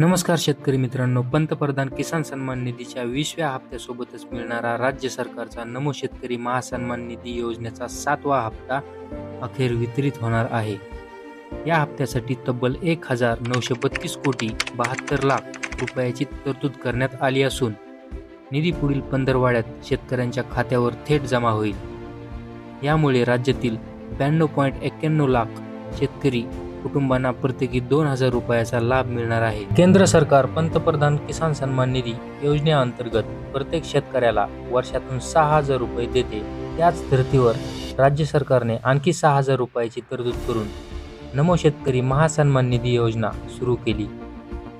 नमस्कार शेतकरी मित्रांनो पंतप्रधान किसान सन्मान निधीच्या वीसव्या हप्त्यासोबतच मिळणारा राज्य सरकारचा नमो शेतकरी महासन्मान निधी योजनेचा सातवा हप्ता अखेर वितरित होणार आहे. या हप्त्यासाठी तब्बल एक हजार नऊशे बत्तीस कोटी बहात्तर लाख रुपयाची तरतूद करण्यात आली असून निधी पुढील पंधरवाड्यात शेतकऱ्यांच्या खात्यावर थेट जमा होईल. यामुळे राज्यातील ब्याण्णव पॉईंट एक्क्याण्णव लाख शेतकरी कुटुंबांना प्रत्येकी दोन हजार रुपयाचा लाभ मिळणार आहे. केंद्र सरकार पंतप्रधान किसान सन्मान निधी योजनेअंतर्गत प्रत्येक शेतकऱ्याला वर्षातून सहा हजार रुपये देते. त्याच धर्तीवर राज्य सरकारने आणखी सहा हजार रुपयाची तरतूद करून नमो शेतकरी महासन्मान निधी योजना सुरू केली.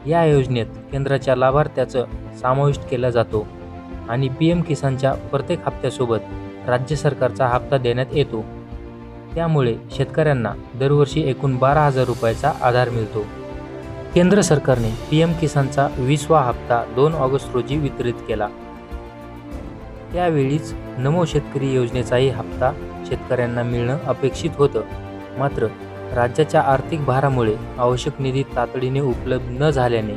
या योजनेत केंद्राच्या लाभार्थ्याचं समाविष्ट केला जातो आणि पी एम किसानच्या प्रत्येक हप्त्यासोबत राज्य सरकारचा हप्ता देण्यात येतो. त्यामुळे शेतकऱ्यांना दरवर्षी एकूण बारा हजार रुपयाचा आधार मिळतो. केंद्र सरकारने पी एम किसानचा वीसवा हप्ता दोन ऑगस्ट रोजी वितरित केला. त्यावेळीच नमो शेतकरी योजनेचाही हप्ता शेतकऱ्यांना मिळणं अपेक्षित होतं. मात्र राज्याच्या आर्थिक भारामुळे आवश्यक निधी तातडीने उपलब्ध न झाल्याने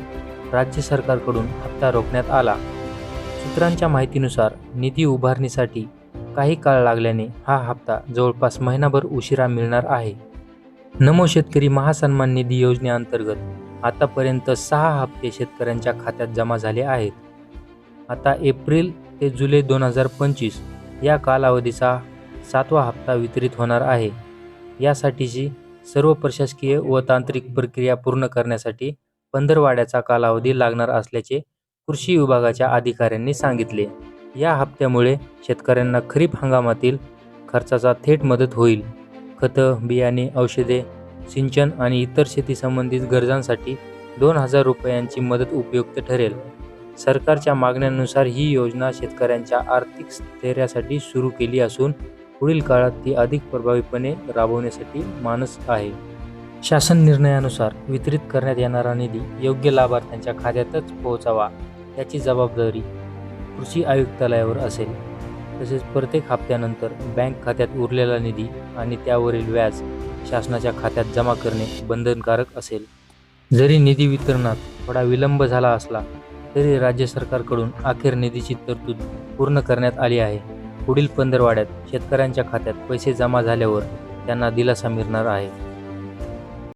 राज्य सरकारकडून हप्ता रोखण्यात आला. सूत्रांच्या माहितीनुसार निधी उभारणीसाठी काही काळ लागल्याने हा हप्ता जवळपास महिनाभर उशिरा मिळणार आहे. नमो शेतकरी महासन्मान निधी योजनेअंतर्गत आतापर्यंत सहा हप्ते शेतकऱ्यांच्या खात्यात जमा झाले आहेत. आता एप्रिल ते जुलै दोन हजार पंचवीस या कालावधीचा सातवा हप्ता वितरित होणार आहे. यासाठीची सर्व प्रशासकीय व तांत्रिक प्रक्रिया पूर्ण करण्यासाठी पंधरवाड्याचा कालावधी लागणार असल्याचे कृषी विभागाच्या अधिकाऱ्यांनी सांगितले. या हप्त्यामुळे शेतकऱ्यांना खरीप हंगामातील खर्चाचा थेट मदत होईल. खतं बियाणे औषधे सिंचन आणि इतर शेतीसंबंधित गरजांसाठी दोन हजार रुपयांची मदत उपयुक्त ठरेल. सरकारच्या मागण्यांनुसार ही योजना शेतकऱ्यांच्या आर्थिक स्थैर्यासाठी सुरू केली असून पुढील काळात ती अधिक प्रभावीपणे राबवण्यासाठी मानस आहे. शासन निर्णयानुसार वितरित करण्यात येणारा निधी योग्य लाभार्थ्यांच्या खात्यातच पोहोचावा याची जबाबदारी कृषी आयुक्तालयावर असेल. तसेच प्रत्येक हप्त्यानंतर बँक खात्यात उरलेला निधी आणि त्यावरील व्याज शासनाच्या खात्यात जमा करणे बंधनकारक असेल. जरी निधी वितरणात थोडा विलंब झाला असला तरी राज्य सरकारकडून अखेर निधीची तरतूद पूर्ण करण्यात आली आहे. पुढील पंधरवाड्यात शेतकऱ्यांच्या खात्यात पैसे जमा झाल्यावर त्यांना दिलासा मिळणार आहे.